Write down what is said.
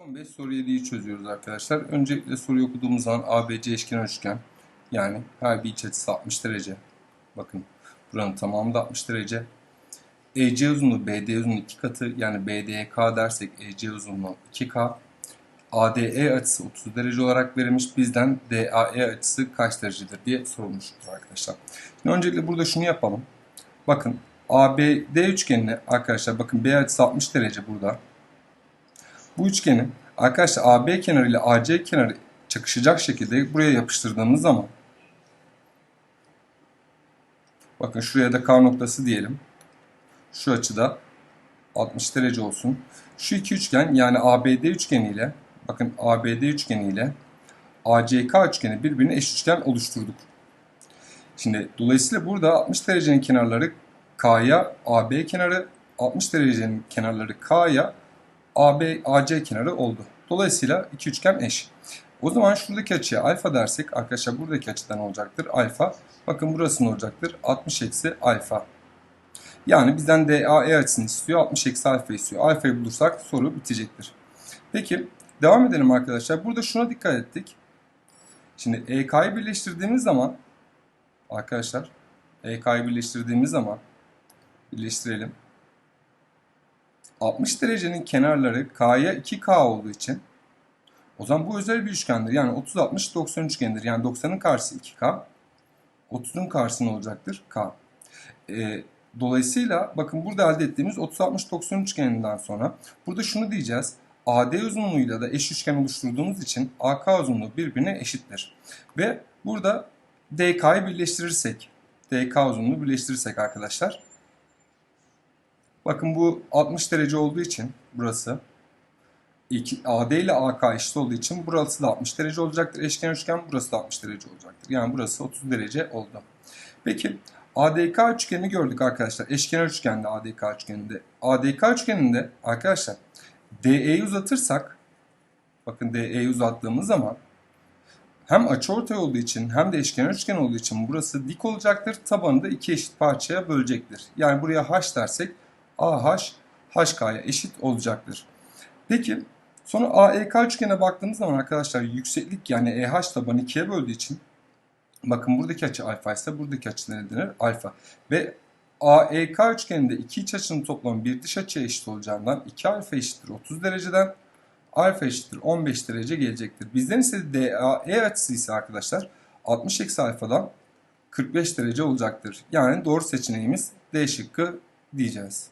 Son 5 soru 7'yi çözüyoruz arkadaşlar. Öncelikle soruyu okuduğumuz zaman ABC eşkenar üçgen. Yani her bir iç açısı 60 derece. Bakın buranın tamamı da 60 derece. EC uzunluğu BD uzunluğu 2 katı yani BD'ye K dersek EC uzunluğu 2K. ADE açısı 30 derece olarak verilmiş. Bizden DAE açısı kaç derecedir diye sorulmuştur arkadaşlar. Şimdi öncelikle burada şunu yapalım. Bakın ABD üçgenine arkadaşlar bakın B açısı 60 derece burada. Bu üçgeni arkadaşlar AB kenarı ile AC kenarı çakışacak şekilde buraya yapıştırdığımız zaman bakın şuraya da K noktası diyelim. Şu açıda 60 derece olsun. Şu iki üçgen yani ABD üçgeni ile bakın ABD üçgeni ile ACK üçgeni birbirine eş üçgen oluşturduk. Şimdi dolayısıyla burada 60 derecenin kenarları K'ya AB kenarı 60 derecenin kenarları K'ya AB, AC kenarı oldu. Dolayısıyla iki üçgen eş. O zaman şuradaki açıya alfa dersek arkadaşlar buradaki açıdan olacaktır alfa. Bakın burası ne olacaktır? 60 eksi alfa. Yani bizden DAE açısını istiyor. 60 eksi alfa istiyor. Alfayı bulursak soru bitecektir. Peki devam edelim arkadaşlar. Burada şuna dikkat ettik. Şimdi EK'yı birleştirdiğimiz zaman arkadaşlar EK'yı birleştirdiğimiz zaman birleştirelim. 60 derecenin kenarları K'ya 2K olduğu için o zaman bu özel bir üçgendir. Yani 30 60 90 üçgendir. Yani 90'ın karşısı 2K. 30'un karşısı ne olacaktır? K. Ee, dolayısıyla bakın burada elde ettiğimiz 30 60 90 üçgeninden sonra burada şunu diyeceğiz. AD uzunluğuyla da eş üçgen oluşturduğumuz için AK uzunluğu birbirine eşittir. Ve burada DK'yı birleştirirsek, DK uzunluğu birleştirirsek arkadaşlar Bakın bu 60 derece olduğu için burası AD ile AK eşit olduğu için burası da 60 derece olacaktır. Eşkenar üçgen burası da 60 derece olacaktır. Yani burası 30 derece oldu. Peki ADK üçgenini gördük arkadaşlar. Eşkenar üçgende ADK üçgeninde. ADK üçgeninde arkadaşlar DE'yi uzatırsak bakın DE'yi uzattığımız zaman hem açıortay olduğu için hem de eşkenar üçgen olduğu için burası dik olacaktır. Tabanı da iki eşit parçaya bölecektir. Yani buraya h dersek AH HK'ya eşit olacaktır. Peki sonra AEK üçgene baktığımız zaman arkadaşlar yükseklik yani EH tabanı 2'ye böldüğü için bakın buradaki açı alfa ise buradaki açı ne denir? Alfa. Ve AEK üçgeninde iki iç açının toplamı bir dış açıya eşit olacağından 2 alfa eşittir 30 dereceden alfa eşittir 15 derece gelecektir. Bizden istediği DAE açısı ise arkadaşlar 60 eksi alfadan 45 derece olacaktır. Yani doğru seçeneğimiz D şıkkı diyeceğiz.